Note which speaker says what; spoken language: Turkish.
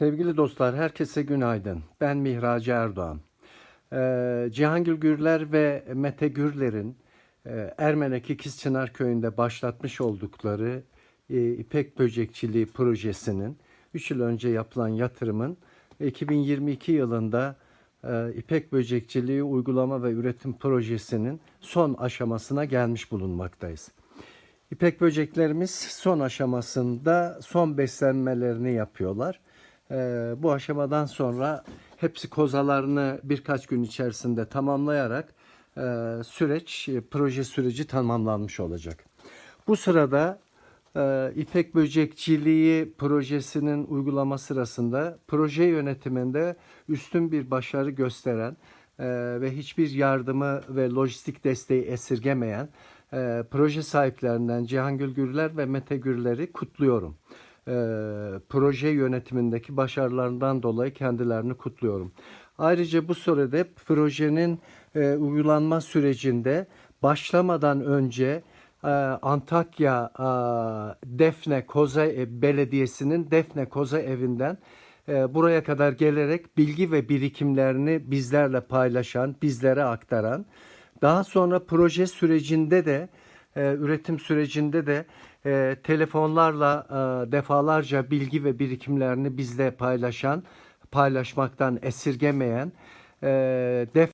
Speaker 1: Sevgili dostlar, herkese günaydın. Ben Mihraci Erdoğan. Ee, Cihangir Gürler ve Mete Gürler'in e, Ermenek İkizçınar Köyü'nde başlatmış oldukları e, İpek Böcekçiliği projesinin 3 yıl önce yapılan yatırımın 2022 yılında e, İpek Böcekçiliği uygulama ve üretim projesinin son aşamasına gelmiş bulunmaktayız. İpek böceklerimiz son aşamasında son beslenmelerini yapıyorlar. Ee, bu aşamadan sonra hepsi kozalarını birkaç gün içerisinde tamamlayarak e, süreç, e, proje süreci tamamlanmış olacak. Bu sırada e, İpek Böcekçiliği projesinin uygulama sırasında proje yönetiminde üstün bir başarı gösteren ve hiçbir yardımı ve lojistik desteği esirgemeyen proje sahiplerinden Cihangül Gürler ve Mete Gürler'i kutluyorum. E, proje yönetimindeki başarılarından dolayı kendilerini kutluyorum. Ayrıca bu sürede projenin e, uygulanma sürecinde başlamadan önce e, Antakya e, Defne Koza Ev- Belediyesi'nin Defne Koza Evi'nden e, buraya kadar gelerek bilgi ve birikimlerini bizlerle paylaşan, bizlere aktaran, daha sonra proje sürecinde de e, üretim sürecinde de e, telefonlarla e, defalarca bilgi ve birikimlerini bizle paylaşan, paylaşmaktan esirgemeyen e, Def